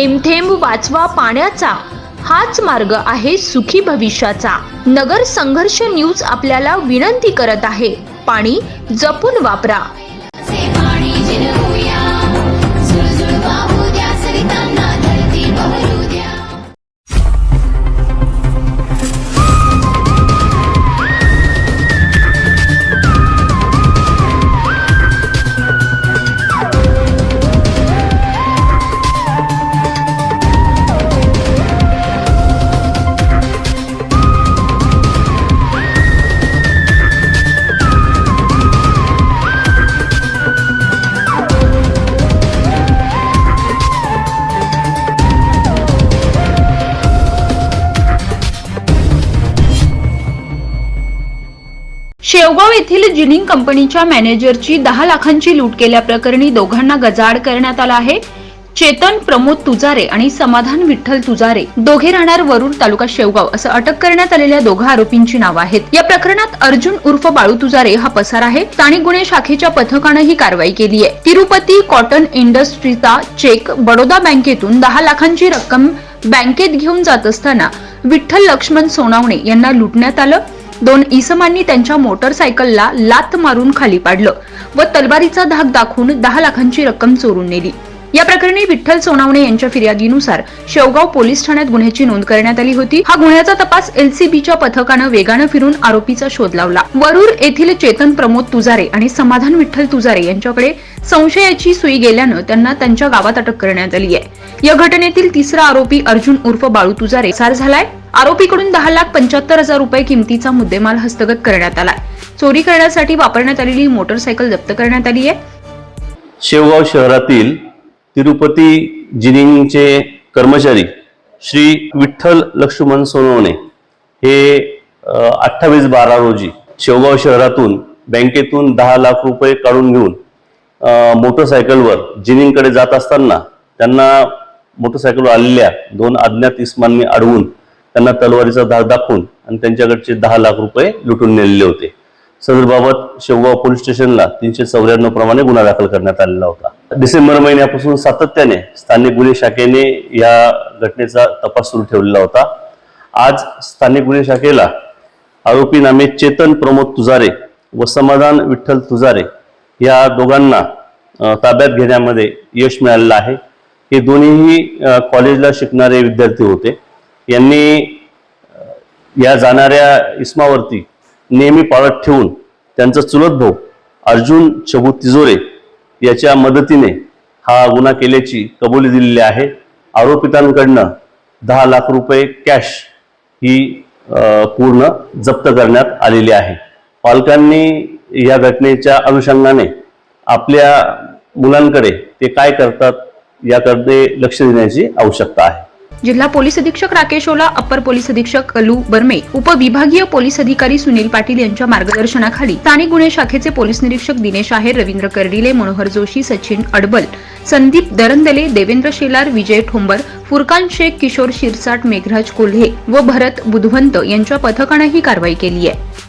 थेंब थेंब वाचवा पाण्याचा. हाच मार्ग आहे सुखी भविष्याचा. नगर संघर्ष न्यूज आपल्याला विनंती करत आहे. पाणी जपून वापरा. शेवगाव येथील जिनिंग कंपनीच्या मॅनेजरची दहा लाखांची लूट केल्याप्रकरणी दोघांना गजाड करण्यात आला आहे. चेतन प्रमोद तुजारे आणि समाधान विठ्ठल तुजारे दोघे राहणार वरुड तालुका शेवगाव असं अटक करण्यात आलेल्या दोघा आरोपींची नावं आहेत. या प्रकरणात अर्जुन उर्फ बाळू तुजारे हा पसार आहे. स्थानिक गुन्हे शाखेच्या पथकानं ही कारवाई केली आहे. तिरुपती कॉटन इंडस्ट्रीचा चेक बडोदा बँकेतून दहा लाखांची रक्कम बँकेत घेऊन जात असताना विठ्ठल लक्ष्मण सोनावणे यांना लुटण्यात आलं. दोन इसमांनी त्यांच्या मोटरसायकलला लात मारून खाली पाडलं व तलवारीचा धाक दाखवून दहा लाखांची रक्कम चोरून नेली. या प्रकरणी विठ्ठल सोनावणे यांच्या फिर्यादीनुसार शेवगाव पोलीस ठाण्यात गुन्ह्याची नोंद करण्यात आली होती. हा गुन्ह्याचा तपास एलसीबीच्या पथकानं वेगानं फिरून आरोपीचा शोध लावला. वरूर येथील चेतन प्रमोद तुजारे आणि समाधान विठ्ठल तुजारे यांच्याकडे संशयाची सुई गेल्यानं त्यांना त्यांच्या गावात अटक करण्यात आली आहे. या घटनेतील तिसरा आरोपी अर्जुन उर्फ बाळू तुजारे सार झालाय. आरोपीकडून दहा लाख पंच्याहत्तर हजार रुपये किमतीचा मुद्देमाल हस्तगत करण्यात आला चोरी करण्यासाठी वापरण्यात आलेली मोटरसायकल जप्त करण्यात आली आहे. शेवगाव शहरातील तिरुपती जिनिंगचे कर्मचारी श्री विठ्ठल लक्ष्मण सोनवणे हे अठ्ठावीस बारा रोजी शेवगाव शहरातून बँकेतून दहा लाख रुपये काढून घेऊन मोटरसायकलवर जिनिंगकडे जात असताना त्यांना मोटरसायकलवर आलेल्या दोन अज्ञात इस्मांनी अडवून त्यांना तलवारीचा धाक दाखवून आणि त्यांच्याकडचे दहा लाख रुपये लुटून नेलेले होते. सदरबाबत शेवगाव पोलीस स्टेशनला तीनशे चौऱ्याण्णव प्रमाणे गुन्हा दाखल करण्यात आलेला होता. डिसेंबर महिन्यापासून सातत्याने स्थानिक गुन्हे शाखेने या घटनेचा तपास सुरू ठेवलेला होता. आज स्थानिक गुन्हे शाखेला आरोपी नामे चेतन प्रमोद तुजारे व समाधान विठ्ठल तुजारे या दोघांना ताब्यात घेण्यामध्ये यश मिळालेलं आहे. हे दोन्हीही कॉलेजला शिकणारे विद्यार्थी होते. यांनी या जाणाऱ्या इस्मावरती नेहमी पाळत ठेवून त्यांचा चुलत भाऊ अर्जुन चबू तिजोरे याच्या मदतीने हा गुन्हा केल्याची कबुली दिलेली आहे. आरोपितांकडनं दहा लाख रुपये कॅश ही पूर्ण जप्त करण्यात आलेली आहे. पालकांनी या घटनेच्या अनुषंगाने आपल्या मुलांकडे ते काय करतात याकडे लक्ष देण्याची आवश्यकता आहे. जिल्हा पोलीस अधीक्षक राकेश ओला अप्पर पोलीस अधीक्षक अलू बर्मे उपविभागीय पोलीस अधिकारी सुनील पाटील यांच्या मार्गदर्शनाखाली स्थानिक गुन्हे शाखेचे पोलीस निरीक्षक दिनेश आहेर रवींद्र कर्डिले मनोहर जोशी सचिन अडबल संदीप दरंदले देवेंद्र शेलार विजय ठोंबर फुरकान शेख किशोर शिरसाट मेघराज कोल्हे व भरत बुधवंत यांच्या पथकानं ही कारवाई केली आहे.